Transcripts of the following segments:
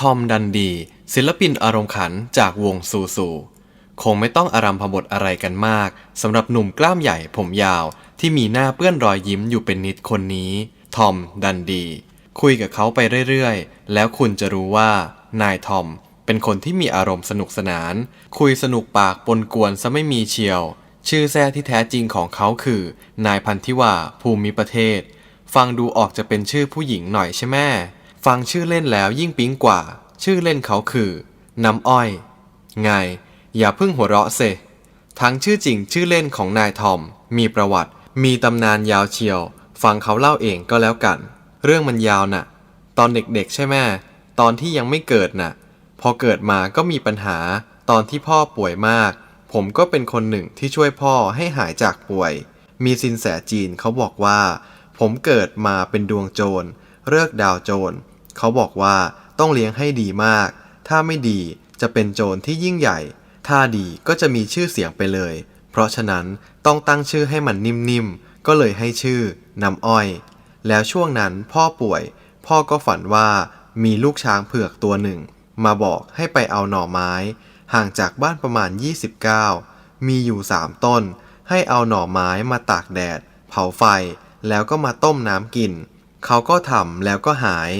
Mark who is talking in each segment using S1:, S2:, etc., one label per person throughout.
S1: ทอมดันดี ศิลปินอารมณ์ขันจากวงซูซู คงไม่ต้องอารัมพบทอะไรกันมากสำหรับหนุ่มกล้ามใหญ่ผมยาวที่มีหน้าเปื้อนรอยยิ้มอยู่เป็นนิดคนนี้ ทอมดันดี คุยกับเขาไปเรื่อยๆ แล้วคุณจะรู้ว่า นายทอม เป็นคนที่มีอารมณ์สนุกสนาน คุยสนุกปากปนกวนซะไม่มีเชียว ชื่อแท้ที่แท้จริงของเขาคือ นายพันธิวาภูมิประเทศ ฟังดูออกจะเป็นชื่อผู้หญิงหน่อยใช่ไหม ฟังชื่อเล่นแล้วยิ่งปิ๊งกว่า ชื่อเล่นเขาคือ น้ำอ้อย ไง อย่าเพิ่งหัวเราะเซทั้งชื่อจริงชื่อเล่นของนายทอม มีประวัติ มีตำนานยาวเชียว ฟังเขาเล่าเองก็แล้วกัน เรื่องมันยาวน่ะ ตอนเด็กๆ ใช่ไหมตอนที่ยังไม่เกิดน่ะ พอเกิดมาก็มีปัญหา ตอนที่พ่อป่วยมาก ผมก็เป็นคนหนึ่งที่ช่วยพ่อให้หายจากป่วย มีสินแสจีนเขาบอกว่า ผมเกิดมาเป็นดวงโจร เลิกดาวโจร เขาบอกว่าต้องเลี้ยงให้ดีมาก ถ้าไม่ดีจะเป็นโจรที่ยิ่งใหญ่ ถ้าดีก็จะมีชื่อเสียงไปเลย เพราะฉะนั้นต้องตั้งชื่อให้มันนิ่มๆ ก็เลยให้ชื่อน้ำอ้อย แล้วช่วงนั้นพ่อป่วย พ่อก็ฝันว่ามีลูกช้างเผือกตัวหนึ่ง มาบอกให้ไปเอาหน่อไม้ ห่างจากบ้านประมาณ 29 มีอยู่3ต้น ให้เอาหน่อไม้มาตากแดด เผาไฟ แล้วก็มาต้มน้ำกิน เขาก็ทำแล้วก็หาย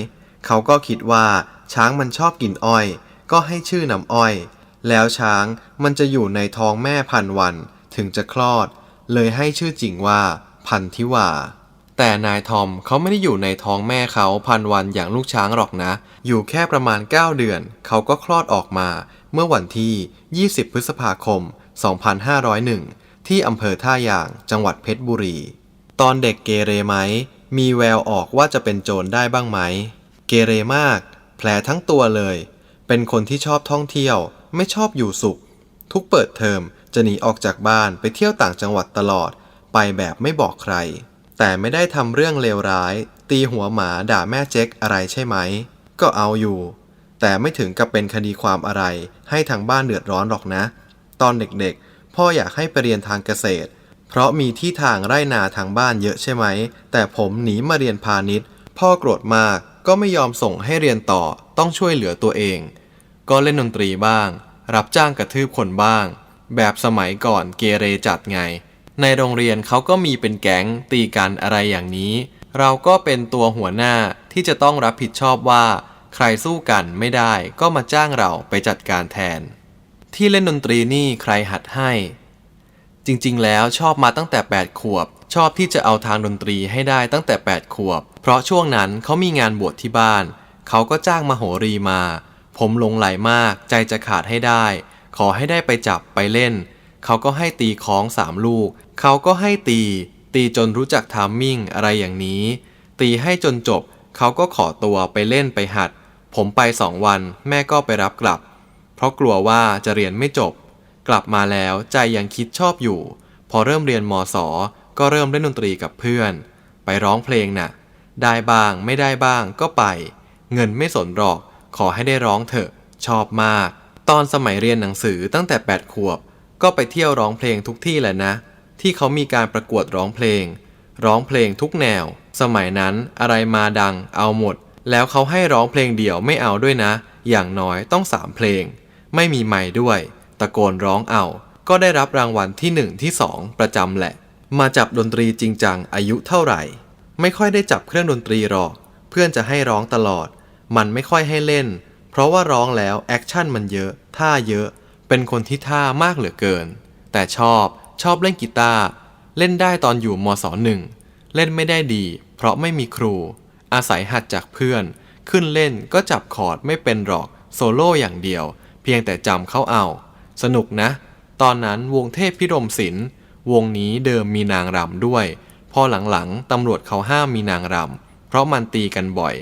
S1: เขาก็คิดว่าช้างมันชอบกินอ้อย ก็ให้ชื่อน้ำอ้อย แล้วช้างมันจะอยู่ในท้องแม่พันวันถึงจะคลอด เลยให้ชื่อจริงว่า พันธิวาแต่นายทอมเขาไม่ได้อยู่ในท้องแม่เขาพันวันอย่างลูกช้างหรอกนะ อยู่แค่ประมาณ 9 เดือน เขาก็คลอดออกมา เมื่อวันที่ 20 พฤษภาคม 2501 ที่อำเภอท่ายาง จังหวัดเพชรบุรี ตอนเด็กเกเรไหม มีแววออกว่าจะเป็นโจรได้บ้างไหม เกเรมาก แผลทั้งตัวเลย เป็นคนที่ชอบท่องเที่ยว ไม่ชอบอยู่สุข ทุกเปิดเทอมจะหนีออกจากบ้านไปเที่ยวต่างจังหวัดตลอด ไปแบบไม่บอกใคร แต่ไม่ได้ทำเรื่องเลวร้าย ตีหัวหมาด่าแม่เจ๊กอะไรใช่ไหม ก็เอาอยู่ แต่ไม่ถึงกับเป็นคดีความอะไร ให้ทางบ้านเดือดร้อนหรอกนะ ตอนเด็กๆ พ่ออยากให้ไปเรียนทางเกษตร เพราะมีที่ทางไร่นาทางบ้านเยอะใช่ไหม แต่ผมหนีมาเรียนพาณิชย์ พ่อโกรธมากก็ไม่ยอมส่งให้เรียนต่อต้องช่วยเหลือตัวเอง ก็เล่นดนตรีบ้าง รับจ้างกระทืบคนบ้าง แบบสมัยก่อนเกเรจัดไง ในโรงเรียนเขาก็มีเป็นแก๊งตีกันอะไรอย่างนี้ เราก็เป็นตัวหัวหน้าที่จะต้องรับผิดชอบว่า ใครสู้กันไม่ได้ก็มาจ้างเราไปจัดการแทน ที่เล่นดนตรีนี่ใครหัดให้ จริงๆ แล้วชอบมาตั้งแต่ 8 ขวบ ชอบที่จะเอาทางดนตรีให้ได้ตั้งแต่ 8 ขวบ เพราะช่วงนั้นเขามีงานบวชที่บ้าน เขาก็จ้างมาโหรีมา ผมหลงไหลมาก ใจจะขาดให้ได้ ขอให้ได้ไปจับไปเล่น เขาก็ให้ตีคล้องสามลูก เขาก็ให้ตี ตีจนรู้จักทามมิ่งอะไรอย่างนี้ ตีให้จนจบ เขาก็ขอตัวไปเล่นไปหัด ผมไปสองวัน แม่ก็ไปรับกลับ เพราะกลัวว่าจะเรียนไม่จบ กลับมาแล้วใจยังคิดชอบอยู่ พอเริ่มเรียนมศก็เริ่มเล่นดนตรีกับเพื่อน ไปร้องเพลงน่ะ ได้บ้างไม่ได้บ้างก็ไป เงินไม่สนหรอก ขอให้ได้ร้องเถอะ ชอบมาก ตอนสมัยเรียนหนังสือตั้งแต่ 8 ขวบ ก็ไปเที่ยวร้องเพลงทุกที่แหละนะ ที่เขามีการประกวดร้องเพลง ร้องเพลงทุกแนว สมัยนั้นอะไรมาดังเอาหมด แล้วเขาให้ร้องเพลงเดี่ยวไม่เอาด้วยนะ อย่างน้อยต้องสามเพลง ไม่มีไม้ด้วย ตะโกนร้องเอา ก็ได้รับรางวัลที่หนึ่งที่สองประจำแหละ มาจับดนตรีจริงจังอายุเท่าไหร่ ไม่ค่อยได้จับเครื่องดนตรีหรอก เพื่อนจะให้ร้องตลอด มันไม่ค่อยให้เล่น เพราะว่าร้องแล้วแอคชั่นมันเยอะ ท่าเยอะ เป็นคนที่ท่ามากเหลือเกิน แต่ชอบชอบเล่นกีตาร์ เล่นได้ตอนอยู่มศหนึ่ง เล่นไม่ได้ดี เพราะไม่มีครู อาศัยหัดจากเพื่อน ขึ้นเล่นก็จับคอร์ดไม่เป็นหรอก โซโล่อย่างเดียว เพียงแต่จำเขาเอา สนุกนะ ตอนนั้นวงเทพพิรมศิลป์วงนี้เดิมมีนางรำด้วย พอหลังๆตำรวจเขาห้ามมีนางรำเพราะมันตีกันบ่อย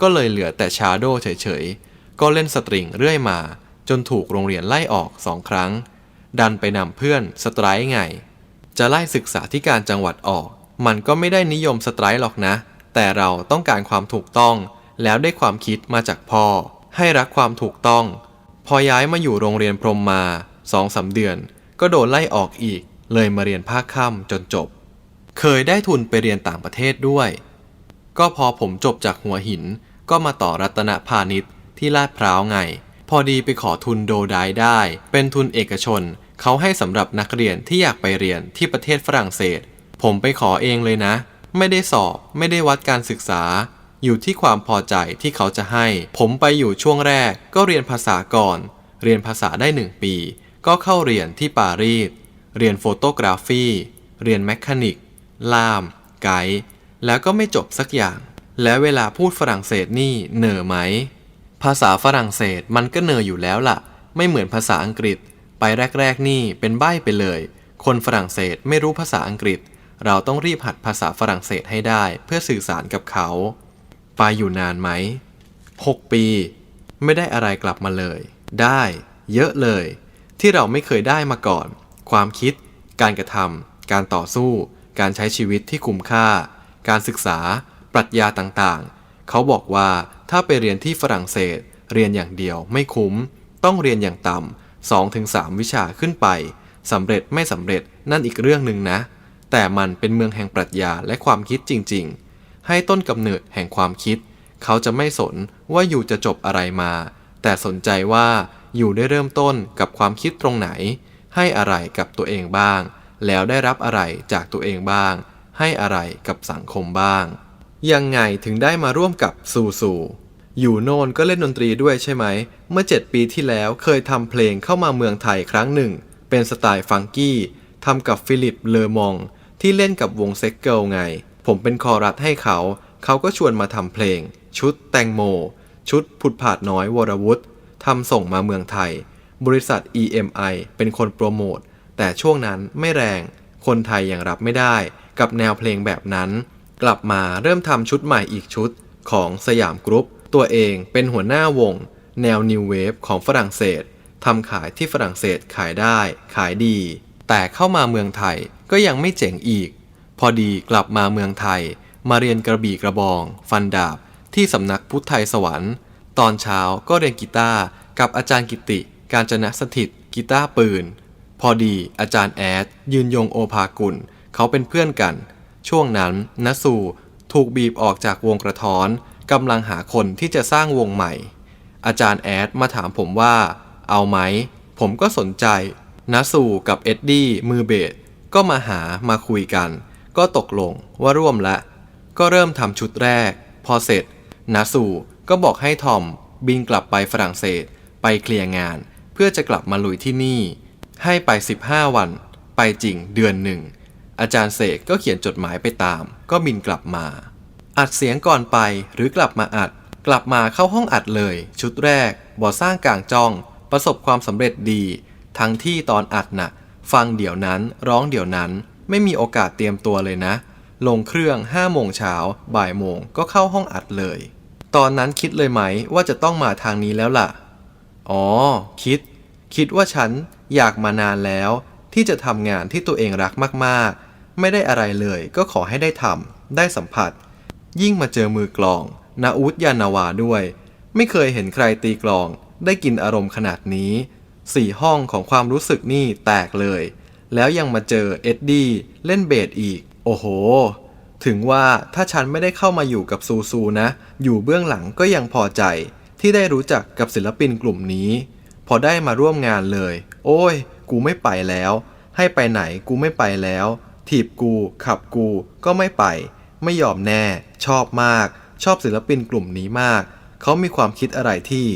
S1: ก็เลยเหลือแต่ชาโดเฉยๆ ก็เล่นสตริงเรื่อยมา จนถูกโรงเรียนไล่ออกสองครั้ง ดันไปนำเพื่อนสไตร์ไง จะไล่ศึกษาที่การจังหวัดออก มันก็ไม่ได้นิยมสไตร์หรอกนะ แต่เราต้องการความถูกต้อง แล้วได้ความคิดมาจากพ่อ ให้รักความถูกต้อง พอย้ายมาอยู่โรงเรียนพรมมาสองสาเดือน ก็โดนไล่ออกอีก เลยมาเรียนภาคค่ำจนจบ เคยได้ทุนไปเรียนต่างประเทศด้วย ก็พอผมจบจากหัวหิน ก็มาต่อรัตนพาณิชย์ที่ลาดพร้าวไง พอดีไปขอทุนโดไดได้ เป็นทุนเอกชน เขาให้สำหรับนักเรียนที่อยากไปเรียนที่ประเทศฝรั่งเศส ผมไปขอเองเลยนะ ไม่ได้สอบ ไม่ได้วัดการศึกษา อยู่ที่ความพอใจที่เขาจะให้ ผมไปอยู่ช่วงแรกก็เรียนภาษาก่อน เรียนภาษาได้หนึ่งปี ก็เข้าเรียนที่ปารีส เรียนโฟโตกราฟี เรียนแมคานิก ล่าม ไกด์แล้วก็ไม่จบสักอย่าง แล้วเวลาพูดฝรั่งเศสนี่เหน่อไหม ภาษาฝรั่งเศสมันก็เหน่ออยู่แล้วล่ะ ไม่เหมือนภาษาอังกฤษ ไปแรก ๆ นี่เป็นใบ้ไปเลย คนฝรั่งเศสไม่รู้ภาษาอังกฤษ เราต้องรีบหัดภาษาฝรั่งเศสให้ได้ เพื่อสื่อสารกับเขา ไปอยู่นานไหม 6 ปี ไม่ได้อะไรกลับมาเลย ได้ เยอะเลย ที่เราไม่เคยได้มาก่อน ความคิด การกระทำการต่อสู้ การใช้ชีวิตที่คุ้มค่า การศึกษา ปรัชญาต่างๆ เขาบอกว่าถ้าไปเรียนที่ฝรั่งเศส เรียนอย่างเดียวไม่คุ้ม ต้องเรียนอย่างต่ำสองถึงสามวิชาขึ้นไปสำเร็จไม่สำเร็จนั่นอีกเรื่องหนึ่งนะ แต่มันเป็นเมืองแห่งปรัชญาและความคิดจริง ๆ ให้ต้นกำเนิดแห่งความคิด เขาจะไม่สนว่าอยู่จะจบอะไรมา แต่สนใจว่าอยู่ได้เริ่มต้นกับความคิดตรงไหน ให้อะไรกับตัวเองบ้าง แล้วได้รับอะไรจากตัวเองบ้าง ให้อะไรกับสังคมบ้าง ยังไงถึงได้มาร่วมกับซูซูอยู่โน่นก็เล่นดนตรีด้วยใช่ไหม เมื่อ 7 ปีที่แล้วเคยทำเพลงเข้ามาเมืองไทยครั้งหนึ่ง เป็นสไตล์ฟังกี้ทำกับฟิลิปเลอมอง ที่เล่นกับวงเซ็กเกิลไง ผมเป็นคอรัสให้เขา เขาก็ชวนมาทำเพลง ชุดแตงโม ชุดผุดผาดน้อยวรวุฒิทำส่งมาเมืองไทย บริษัท EMI เป็นคนโปรโมท แต่ช่วงนั้นไม่แรง คนไทยยังรับไม่ได้กับแนวเพลงแบบนั้น กลับมาเริ่มทำชุดใหม่อีกชุดของสยามกรุ๊ป ตัวเองเป็นหัวหน้าวง แนว New Wave ของฝรั่งเศสทำขายที่ฝรั่งเศสขายได้ ขายดี แต่เข้ามาเมืองไทยก็ยังไม่เจ๋งอีก พอดีกลับมาเมืองไทย มาเรียนกระบี่กระบอง ฟันดาบ ที่สำนักพุทธไทยสวรรค์ ตอนเช้าก็เรียนกีตาร์กับอาจารย์กิติ การจนะสถิตกีตาร์ปืน พอดีอาจารย์แอด ยืนยงโอภากุล เขาเป็นเพื่อนกัน ช่วงนั้นนสูถูกบีบออกจากวงกระท้อนกำลังหาคนที่จะสร้างวงใหม่ อาจารย์แอดมาถามผมว่า เอาไหม ผมก็สนใจนัสูกับเอ็ดดี้มือเบสก็มาหามาคุยกัน ก็ตกลงว่าร่วมละ ก็เริ่มทำชุดแรก พอเสร็จ นาสูก็บอกให้ทอม บินกลับไปฝรั่งเศส ไปเคลียร์งาน เพื่อจะกลับมาลุยที่นี่ ให้ไป 15 วัน ไปจริงเดือนหนึ่ง อาจารย์เสกก็เขียนจดหมายไปตาม ก็บินกลับมา อัดเสียงก่อนไปหรือกลับมาอัด กลับมาเข้าห้องอัดเลย ชุดแรกบอสร้างกลางจ้อง ประสบความสำเร็จดี ทั้งที่ตอนอัดน่ะฟังเดี๋ยวนั้นร้องเดี๋ยวนั้น ไม่มีโอกาสเตรียมตัวเลยนะ ลงเครื่อง5โมงเช้าบ่ายโมงก็เข้าห้องอัดเลย ตอนนั้นคิดเลยไหมว่าจะต้องมาทางนี้แล้วล่ะ อ๋อ คิด คิดว่าฉันอยากมานานแล้ว ที่จะทำงานที่ตัวเองรักมากๆ ไม่ได้อะไรเลยก็ขอให้ได้ทำได้สัมผัส ยิ่งมาเจอมือกลองนาอุตยานาวาด้วย ไม่เคยเห็นใครตีกลอง ได้กินอารมณ์ขนาดนี้สี่ห้องของความรู้สึกนี่แตกเลย แล้วยังมาเจอเอ็ดดี้เล่นเบสอีก โอ้โห ถึงว่าถ้าฉันไม่ได้เข้ามาอยู่กับซูซูนะ อยู่เบื้องหลังก็ยังพอใจ ที่ได้รู้จักกับศิลปินกลุ่มนี้ พอได้มาร่วมงานเลย โอ้ย กูไม่ไปแล้ว ให้ไปไหนกูไม่ไปแล้ว ถีบกูขับกูก็ไม่ไป ไม่ยอมแน่ ชอบมาก ชอบศิลปินกลุ่มนี้มาก เขามีความคิดอะไรที่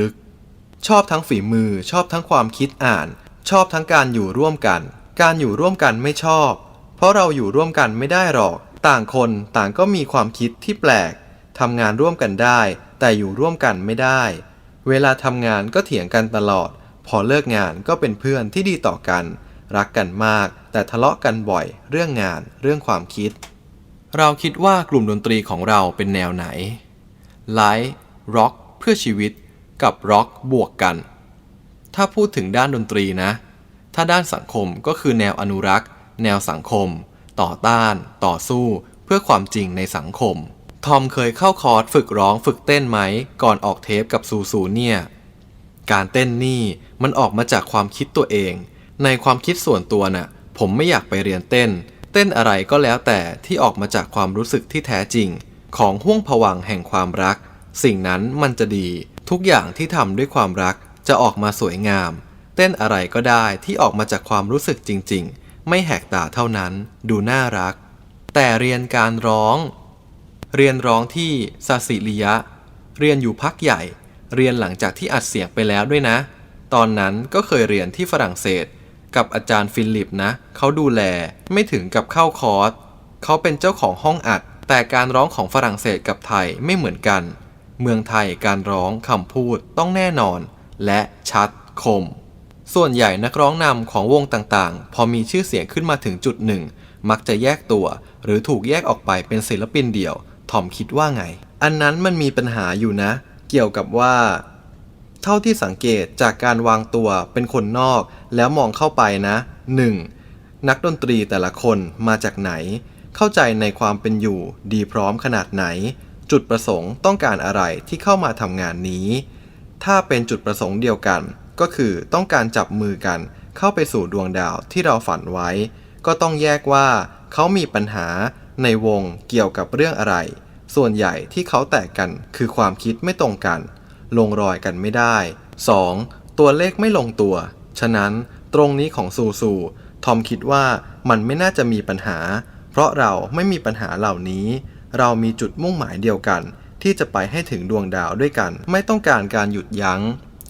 S1: ลึกๆชอบทั้งฝีมือชอบทั้งความคิดอ่าน ชอบทั้งการอยู่ร่วมกัน การอยู่ร่วมกันไม่ชอบ เพราะเราอยู่ร่วมกันไม่ได้หรอก ต่างคนต่างก็มีความคิดที่แปลกทำงานร่วมกันได้ แต่อยู่ร่วมกันไม่ได้ เวลาทำงานก็เถียงกันตลอด พอเลิกงานก็เป็นเพื่อนที่ดีต่อกัน รักกันมาก แต่ทะเลาะกันบ่อย เรื่องงานเรื่องความคิด เราคิดว่ากลุ่มดนตรีของเราเป็นแนวไหนไลท์ร็อกเพื่อชีวิตกับร็อกบวกกัน ถ้าพูดถึงด้านดนตรีนะ ถ้าด้านสังคมก็คือแนวอนุรักษ์ แนวสังคม ต่อต้าน ต่อสู้ เพื่อความจริงในสังคม ทอมเคยเข้าคอร์สฝึกร้องฝึกเต้นไหม ก่อนออกเทปกับซูซูเนี่ย การเต้นนี่มันออกมาจากความคิดตัวเอง ในความคิดส่วนตัวน่ะ ผมไม่อยากไปเรียนเต้น เต้นอะไรก็แล้วแต่ที่ออกมาจากความรู้สึกที่แท้จริง ของห่วงผวังแห่งความรัก สิ่งนั้นมันจะดี ทุกอย่างที่ทำด้วยความรัก จะออกมาสวยงาม เต้นอะไรก็ได้ที่ออกมาจากความรู้สึกจริง ๆ ไม่แหกตาเท่านั้น ดูน่ารัก แต่เรียนการร้อง เรียนร้องที่ซาสิริยะ เรียนอยู่พักใหญ่ เรียนหลังจากที่อัดเสียงไปแล้วด้วยนะ ตอนนั้นก็เคยเรียนที่ฝรั่งเศส กับอาจารย์ฟิลิปนะ เขาดูแลไม่ถึงกับเข้าคอร์สเขาเป็นเจ้าของห้องอัด แต่การร้องของฝรั่งเศสกับไทยไม่เหมือนกัน เมืองไทยการร้องคำพูดต้องแน่นอน และชัดคม ส่วนใหญ่นักร้องนำของวงต่างๆ พอมีชื่อเสียงขึ้นมาถึงจุดหนึ่ง มักจะแยกตัว หรือถูกแยกออกไปเป็นศิลปินเดี่ยวทอมคิดว่าไง อันนั้นมันมีปัญหาอยู่นะ เกี่ยวกับว่า เท่าที่สังเกตจากการวางตัวเป็นคนนอก แล้วมองเข้าไปนะ 1. นักดนตรีแต่ละคนมาจากไหน เข้าใจในความเป็นอยู่ดีพร้อมขนาดไหน จุดประสงค์ต้องการอะไรที่เข้ามาทำงานนี้ ถ้าเป็นจุดประสงค์เดียวกัน ก็คือต้องการจับมือกันเข้าไปสู่ดวงดาวที่เราฝันไว้ ก็ต้องแยกว่าเขามีปัญหาในวงเกี่ยวกับเรื่องอะไร ส่วนใหญ่ที่เขาแตกกันคือความคิดไม่ตรงกัน ลงรอยกันไม่ได้ 2. ตัวเลขไม่ลงตัว ฉะนั้นตรงนี้ของซูซู ทอมคิดว่ามันไม่น่าจะมีปัญหา เพราะเราไม่มีปัญหาเหล่านี้ เรามีจุดมุ่งหมายเดียวกัน ที่จะไปให้ถึงดวงดาวด้วยกัน ไม่ต้องการการหยุดยัง้ง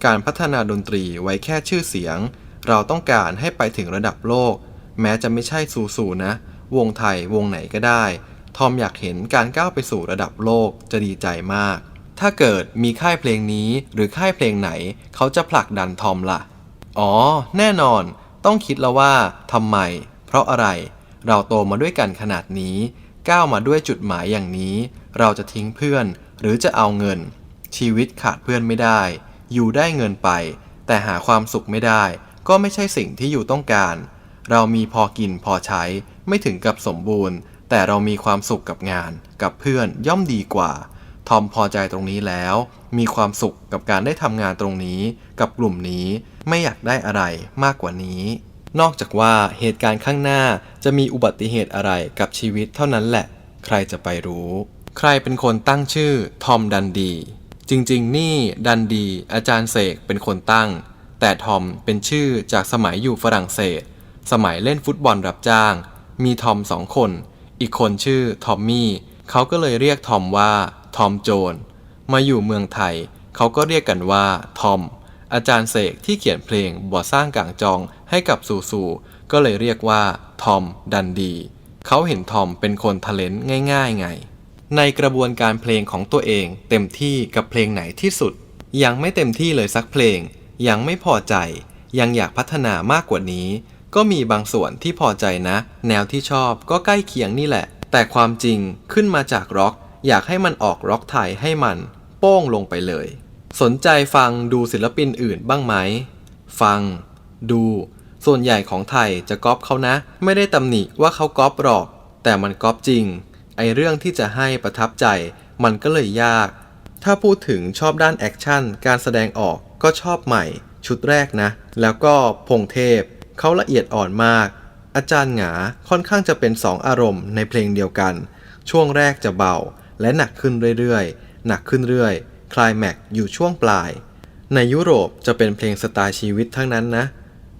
S1: การพัฒนาดนตรีไว้แค่ชื่อเสียง เราต้องการให้ไปถึงระดับโลก แม้จะไม่ใช่ซูซูนะ วงไทยวงไหนก็ได้ ทอมอยากเห็นการก้าวไปสู่ระดับโลกจะดีใจมาก ถ้าเกิดมีค่ายเพลงนี้หรือค่ายเพลงไหน เขาจะผลักดันทอมล่ะ อ๋อ แน่นอน ต้องคิดแล้วว่าทำไม เพราะอะไร เราโตมาด้วยกันขนาดนี้ ก้าวมาด้วยจุดหมายอย่างนี้ เราจะทิ้งเพื่อน หรือจะเอาเงิน ชีวิตขาดเพื่อนไม่ได้ อยู่ได้เงินไป แต่หาความสุขไม่ได้ ก็ไม่ใช่สิ่งที่อยู่ต้องการ เรามีพอกินพอใช้ ไม่ถึงกับสมบูรณ์ แต่เรามีความสุขกับงาน กับเพื่อนย่อมดีกว่า ทอมพอใจตรงนี้แล้ว มีความสุขกับการได้ทำงานตรงนี้ กับกลุ่มนี้ ไม่อยากได้อะไรมากกว่านี้ นอกจากว่าเหตุการณ์ข้างหน้าจะมีอุบัติเหตุอะไรกับชีวิตเท่านั้นแหละ ใครจะไปรู้ ใครเป็นคนตั้งชื่อทอมดันดี จริงๆ นี่ดันดีอาจารย์เสกเป็นคนตั้ง แต่ทอมเป็นชื่อจากสมัยอยู่ฝรั่งเศส สมัยเล่นฟุตบอลรับจ้าง มีทอมสองคน อีกคนชื่อทอมมี่เขาก็เลยเรียกทอมว่าทอมโจนมาอยู่เมืองไทย เขาก็เรียกกันว่าทอม อาจารย์เสกที่เขียนเพลงบ่อสร้างกลางจองให้กับซูซู ก็เลยเรียกว่าทอมดันดีเขาเห็นทอมเป็นคนทะเลนง่ายๆไง ในกระบวนการเพลงของตัวเอง เต็มที่กับเพลงไหนที่สุด ยังไม่เต็มที่เลยสักเพลง ยังไม่พอใจ ยังอยากพัฒนามากกว่านี้ ก็มีบางส่วนที่พอใจนะ แนวที่ชอบก็ใกล้เคียงนี่แหละ แต่ความจริงขึ้นมาจากร็อก อยากให้มันออกร็อกไทยให้มัน โป้งลงไปเลย สนใจฟังดูศิลปินอื่นบ้างไหม ฟัง ดู ส่วนใหญ่ของไทยจะก๊อปเขานะ ไม่ได้ตำหนิว่าเขาก๊อปหรอก แต่มันก๊อปจริง ไอเรื่องที่จะให้ประทับใจ มันก็เลยยาก ถ้าพูดถึงชอบด้านแอคชั่น การแสดงออกก็ชอบใหม่ ชุดแรกนะ แล้วก็พงเทพ เขาละเอียดอ่อนมาก อาจารย์หงาค่อนข้างจะเป็นสองอารมณ์ในเพลงเดียวกัน ช่วงแรกจะเบา และหนักขึ้นเรื่อยๆ หนักขึ้นเรื่อย คลายแม็กอยู่ช่วงปลาย ในยุโรปจะเป็นเพลงสไตล์ชีวิตทั้งนั้นนะ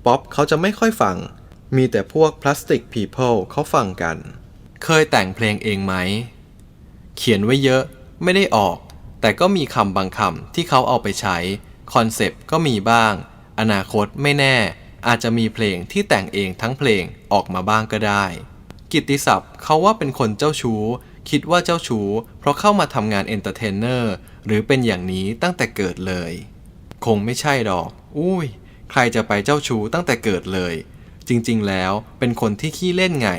S1: ป๊อปเขาจะไม่ค่อยฟัง มีแต่พวกพลาสติกพีเพิลเขาฟังกัน เคยแต่งเพลงเองไหม เขียนไว้เยอะไม่ได้ออก แต่ก็มีคำบางคำที่เขาเอาไปใช้ คอนเซปต์ก็มีบ้าง อนาคตไม่แน่ อาจจะมีเพลงที่แต่งเองทั้งเพลงออกมาบ้างก็ได้ กิตติศัพท์เขาว่าเป็นคนเจ้าชู้ คิดว่าเจ้าชู้ เพราะเข้ามาทำงานเอนเตอร์เทนเนอร์ หรือเป็นอย่างนี้ตั้งแต่เกิดเลย คงไม่ใช่หรอก อุ้ย ใครจะไปเจ้าชู้ตั้งแต่เกิดเลย จริงๆ แล้วเป็นคนที่ขี้เล่นไง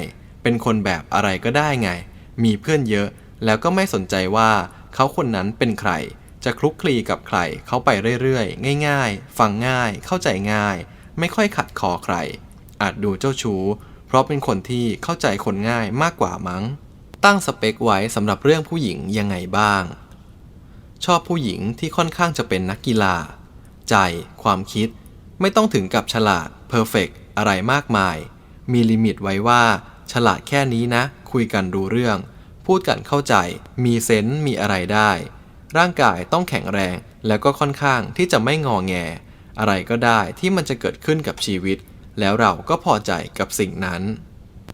S1: เป็นคนแบบอะไรก็ได้ไง มีเพื่อนเยอะ แล้วก็ไม่สนใจว่าเขาคนนั้นเป็นใคร จะคลุกคลีกับใคร เขาไปเรื่อยๆ ง่าย ๆ ฟังง่าย เข้าใจง่าย ไม่ค่อยขัดคอใคร อาจดูเจ้าชู้ เพราะเป็นคนที่เข้าใจคนง่ายมากกว่ามั้ง ตั้งสเปคไว้สำหรับเรื่องผู้หญิงยังไงบ้าง ชอบผู้หญิงที่ค่อนข้างจะเป็นนักกีฬา ใจ ความคิด ไม่ต้องถึงกับฉลาดเพอร์เฟกอะไรมากมาย มีลิมิตไว้ว่า ฉลาดแค่นี้นะ คุยกันรู้เรื่อง พูดกันเข้าใจ มีเซนส์มีอะไรได้ ร่างกายต้องแข็งแรง แล้วก็ค่อนข้างที่จะไม่งอแง อะไรก็ได้ที่มันจะเกิดขึ้นกับชีวิต แล้วเราก็พอใจกับสิ่งนั้น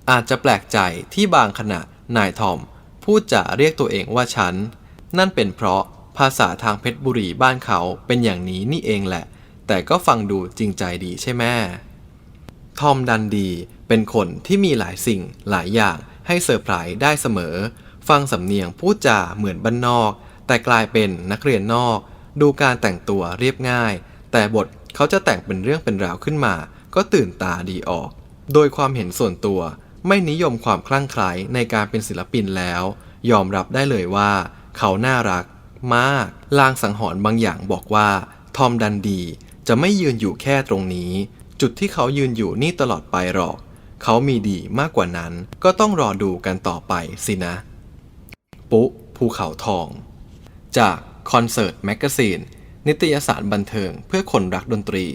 S1: อาจจะแปลกใจที่บางขณะนายทอมพูดจาเรียกตัวเองว่าฉัน นั่นเป็นเพราะ ภาษาทางเพชรบุรีบ้านเขาเป็นอย่างนี้นี่เองแหละ แต่ก็ฟังดูจริงใจดีใช่ไหมทอมดันดีเป็นคนที่มีหลายสิ่งหลายอย่างให้เซอร์ไพรส์ได้เสมอ ฟังสำเนียงพูดจาเหมือนบ้านนอก แต่กลายเป็นนักเรียนนอก ดูการแต่งตัวเรียบง่าย แต่บทเขาจะแต่งเป็นเรื่องเป็นราวขึ้นมา ก็ตื่นตาดีออก โดยความเห็นส่วนตัว ไม่นิยมความคลั่งไคล้ในการเป็นศิลปินแล้ว ยอมรับได้เลยว่า เขาน่ารัก มากลางสังหรณ์บางอย่างบอกว่า ทอมดันดีจะไม่ยืนอยู่แค่ตรงนี้ จุดที่เขายืนอยู่นี่ตลอดไปหรอก เขามีดีมากกว่านั้น ก็ต้องรอดูกันต่อไปสินะ ปุ๊ภูเขาทอง จากคอนเสิร์ตแมกกาซีนนิตยสารบันเทิงเพื่อคนรักดนตรี